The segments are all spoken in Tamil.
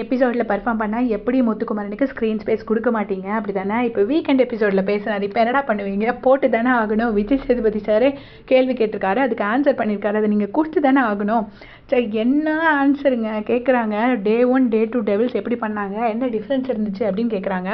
எபிசோடில் பர்ஃபார்ம் பண்ணால் எப்படி முத்துக்குமரனுக்கு ஸ்க்ரீன் ஸ்பேஸ் கொடுக்க மாட்டீங்க? அப்படி தானே இப்போ வீக்கெண்ட் எபிசோடில் பேசினார் இப்போ என்னடா பண்ணுவீங்க? போட்டு தானே ஆகணும். விஜய் சேதுபதி சாரே கேள்வி கேட்டிருக்காரு. அதுக்கு ஆன்சர் பண்ணியிருக்காரு அதை நீங்கள் கொடுத்து தானே ஆகணும். சரி என்ன ஆன்சருங்க கேட்குறாங்க day one day two devils எப்படி பண்ணாங்க? என்ன டிஃப்ரென்ஸ் இருந்துச்சு அப்படின்னு கேட்குறாங்க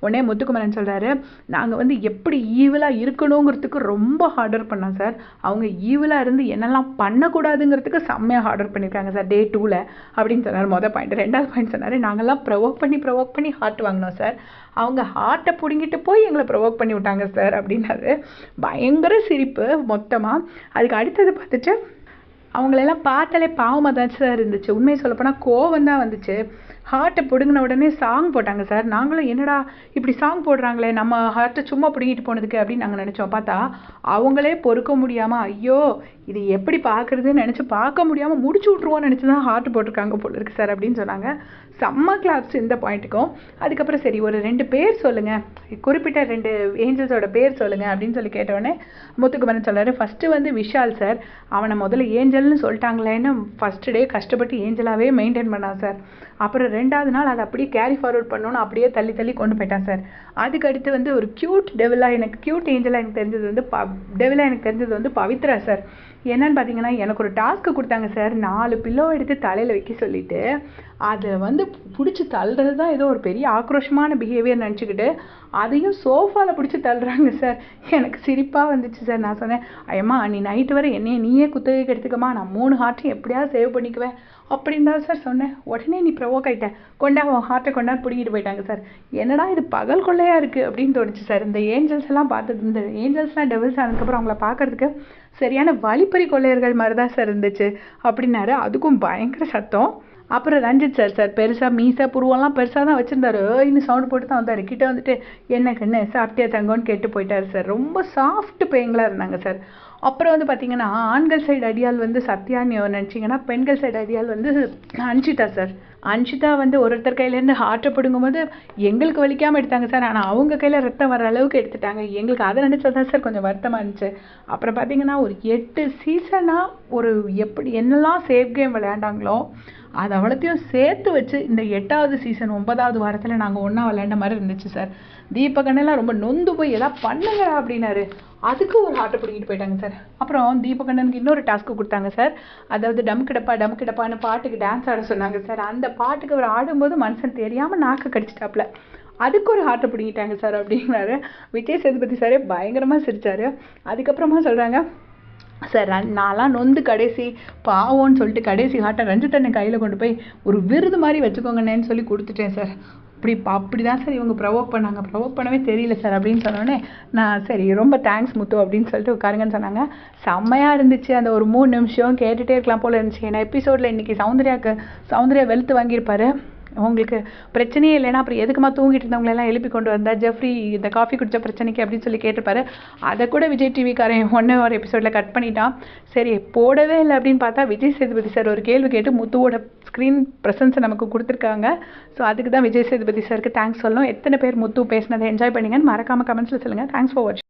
உடனே முத்துக்குமரன் சொல்கிறாரு நாங்கள் வந்து எப்படி ஈவலாக இருக்கணுங்கிறதுக்கு ரொம்ப ஹார்டர் பண்ணோம் சார் அவங்க ஈவலாக இருந்து என்னெல்லாம் பண்ணக்கூடாதுங்கிறதுக்கு செம்மையாக ஹார்டர் பண்ணியிருக்காங்க சார் டே டூவில் அப்படின்னு சொன்னார். மொதல் பாயிண்ட் ரெண்டாவது பாயிண்ட் சொன்னார் நாங்கள்லாம் ப்ரொவோக் பண்ணி ப்ரொவோக் பண்ணி ஹார்ட் வாங்கினோம் சார் அவங்க ஹார்ட்டை பிடுங்கிட்டு போய் எங்களை ப்ரொவோக் பண்ணி விட்டாங்க சார் அப்படின்னாரு. பயங்கர சிரிப்பு மொத்தமாக அதுக்கு அடுத்தது பார்த்துட்டு அவங்களெல்லாம் பார்த்தாலே பாவமாக தான் சார் இருந்துச்சு. உண்மையை சொல்லப்போனால் கோவம் தான் வந்துச்சு. ஹார்ட்டை பிடுங்கின உடனே சாங் போட்டாங்க சார் நாங்களும் என்னடா இப்படி சாங் போடுறாங்களே நம்ம ஹார்ட்டை சும்மா பிடுங்கிட்டு போனதுக்கு அப்படின்னு நாங்கள் நினச்சோம். பார்த்தா அவங்களே பொறுக்க முடியாமல் ஐயோ இது எப்படி பார்க்குறதுன்னு நினச்சி பார்க்க முடியாமல் முடிச்சு விட்ருவோன்னு நினச்சி தான் ஹார்ட் போட்டிருக்காங்க போல இருக்கு சார் அப்படின்னு சொன்னாங்க. செம்ம கிளாப்ஸ் இந்த பாயிண்ட்டுக்கும் அதுக்கப்புறம் சரி ஒரு ரெண்டு பேர் சொல்லுங்கள் குறிப்பிட்ட ரெண்டு ஏஞ்சல்ஸோட பேர் சொல்லுங்கள் அப்படின்னு சொல்லி கேட்டவுடனே முத்துக்குமரன் சொல்கிறாரு ஃபஸ்ட்டு வந்து விஷால் சார் அவனை முதல்ல ஏஞ்சல்னு சொல்லிட்டாங்களேன்னு ஃபஸ்ட்டு டே கஷ்டப்பட்டு ஏஞ்சலாகவே மெயின்டைன் பண்ணான் சார் அப்புறம் ரெண்டாவது நாள் அதை அப்படியே கேரி ஃபார்வர்ட் பண்ணோன்னு அப்படியே தள்ளி தள்ளி கொண்டு போயிட்டான் சார் அதுக்கு அடுத்து வந்து ஒரு க்யூட் டெவலாக எனக்கு க்யூட் ஏஞ்சலாக எனக்கு தெரிஞ்சது வந்து ப டெவலாக எனக்கு தெரிஞ்சது வந்து பவித்ரா சார் என்னன்னு பார்த்தீங்கன்னா எனக்கு ஒரு டாஸ்க்கு கொடுத்தாங்க சார் நாலு பில்லோ எடுத்து தலையில் வைக்க சொல்லிட்டு அதை வந்து பிடிச்சி தள்ளுறது தான் ஏதோ ஒரு பெரிய ஆக்ரோஷமான பிஹேவியர் நினச்சிக்கிட்டு அதையும் சோஃபாவில் பிடிச்சி தள்ளுறாங்க சார் எனக்கு சிரிப்பாக வந்துச்சு சார் நான் சொன்னேன் ஐயம்மா நீ நைட்டு வரை என்னையை நீயே குத்தகைக்கு எடுத்துக்கம்மா. நான் மூணு ஹார்ட்டையும் எப்படியாவது சேவ் பண்ணிக்குவேன். அப்படின்னு தான் சார் சொன்னேன். உடனே நீ ப்ரொவோக் ஆகிட்டேன் கொண்டா உன் ஹார்ட்டை கொண்டா பிடிக்கிட்டு போயிட்டாங்க சார். என்னடா இது பகல் கொள்ளையாக இருக்குது அப்படின்னு தோணுச்சு சார். இந்த ஏஞ்சல்ஸ் எல்லாம் பார்த்தது இந்த ஏஞ்சல்ஸ்லாம் டெவல்ஸ் ஆனதுக்கப்புறம் அவங்கள பார்க்கறதுக்கு சரியான வழிப்பறி கொள்ளையர்கள் மாதிரி தான் சார் இருந்துச்சு அப்படின்னாரு. அதுக்கும் பயங்கர சத்தம். அப்புறம் ரஞ்சித் சார் சார் பெருசாக மீசா புருவெல்லாம் பெருசாக தான் வச்சுருந்தாரு. இன்னும் சவுண்ட் போட்டு தான் வந்தார். கிட்டே வந்துட்டு என்ன கண்ணு? சாப்பிட்டியா தங்கன்னு கேட்டு போயிட்டாரு சார். ரொம்ப சாஃப்ட் பேங்களாக இருந்தாங்க சார். அப்புறம் வந்து பார்த்தீங்கன்னா ஆண்கள் சைடு அடியால் வந்து சத்யான்னு நினச்சிங்கன்னா பெண்கள் சைடு அடியால் வந்து அன்ஷிதா சார். அன்ஷிதா வந்து ஒருத்தர் கையிலேருந்து ஹார்ட்டை பிடுங்கும்போது எங்களுக்கு வலிக்காமல் எடுத்தாங்க சார். ஆனால் அவங்க கையில் ரத்தம் வர அளவுக்கு எடுத்துட்டாங்க. எங்களுக்கு அதை நினச்சா தான் சார் கொஞ்சம் வருத்தமாக இருந்துச்சு. அப்புறம் பார்த்தீங்கன்னா ஒரு எட்டு சீசனாக ஒரு எப்படி என்னெல்லாம் சேஃப் கேம் விளையாண்டாங்களோ அது அவ்வளோத்தையும் சேர்த்து வச்சு இந்த எட்டாவது சீசன் ஒன்பதாவது வாரத்தில் நாங்கள் ஒன்றா விளையாண்ட மாதிரி இருந்துச்சு சார். தீபகண்ணெல்லாம் ரொம்ப நொந்து போய் எதாவது பண்ணுங்க அப்படின்னாரு. அதுக்கு ஒரு ஆட்டை பிடிக்கிட்டு போயிட்டாங்க சார் அப்புறம் தீபகண்ணனுக்கு இன்னொரு டாஸ்க்கு கொடுத்தாங்க சார் அதாவது டம் கிடப்பா டம் கிடப்பான்னு பாட்டுக்கு டான்ஸ் ஆட சொன்னாங்க சார் அந்த பாட்டுக்கு அவர் ஆடும்போது மனுஷன் தெரியாமல் நாக்கு கடிச்சிட்டாப்புல. அதுக்கு ஒரு ஹார்ட்டை பிடிங்கிட்டாங்க சார் அப்படிங்கிறாரு. விஜய் சேதுபதி சாரே பயங்கரமாக சிரித்தார் அதுக்கப்புறமா சொல்கிறாங்க சார் நான்லாம் நொந்து கடைசி பாவோன்னு சொல்லிட்டு கடைசி ஹார்ட்டை ரஞ்சித்தண்ணை கையில் கொண்டு போய் ஒரு விருது மாதிரி வச்சுக்கோங்கண்ணேன்னு சொல்லி கொடுத்துட்டேன் சார் அப்படி அப்படி தான் சார் இவங்க ப்ரொவோக் பண்ணாங்க. ப்ரொவோக் பண்ணவே தெரியல சார் அப்படின்னு சொன்னோடனே நான் சரி ரொம்ப தேங்க்ஸ் முத்து அப்படின்னு சொல்லிட்டு உட்காருங்கன்னு சொன்னாங்க. செம்மையாக இருந்துச்சு. அந்த ஒரு மூணு நிமிஷம் கேட்டுகிட்டே இருக்கலாம் போல் இருந்துச்சு. ஏன்னா எபிசோடில் இன்றைக்கி சௌந்தர்யாவுக்கு சௌந்தர்யா வெளுத்து வாங்கியிருப்பாரு. உங்களுக்கு பிரச்சனையே இல்லைன்னா அப்புறம் எதுக்குமா தூங்கிட்டு இருந்தவங்களெல்லாம் எழுப்பி கொண்டு வந்தா? ஜெஃப்ரி இந்த காஃபி குடித்த பிரச்சனைக்கு அப்படின்னு சொல்லி கேட்டிருப்பாரு. அதை கூட விஜய் டிவிக்காரன் ஒன்று ஒரு எபிசோடில் கட் பண்ணிட்டான். சரி போடவே இல்லை அப்படின்னு பார்த்தா விஜய் சேதுபதி சார் ஒரு கேள்வி கேட்டு முத்துவோட ஸ்க்ரீன் ப்ரெசன்ஸை நமக்கு கொடுத்துருக்காங்க. ஸோ அதுக்கு தான் விஜய் சேதுபதி சாருக்கு தேங்க்ஸ் சொல்லணும். எத்தனை பேர் முத்து பேசினதை என்ஜாய் பண்ணிங்கன்னு மறக்காமல் கமெண்ட்ஸில் சொல்லுங்கள் தேங்க்ஸ் ஃபார் வாட்சிங்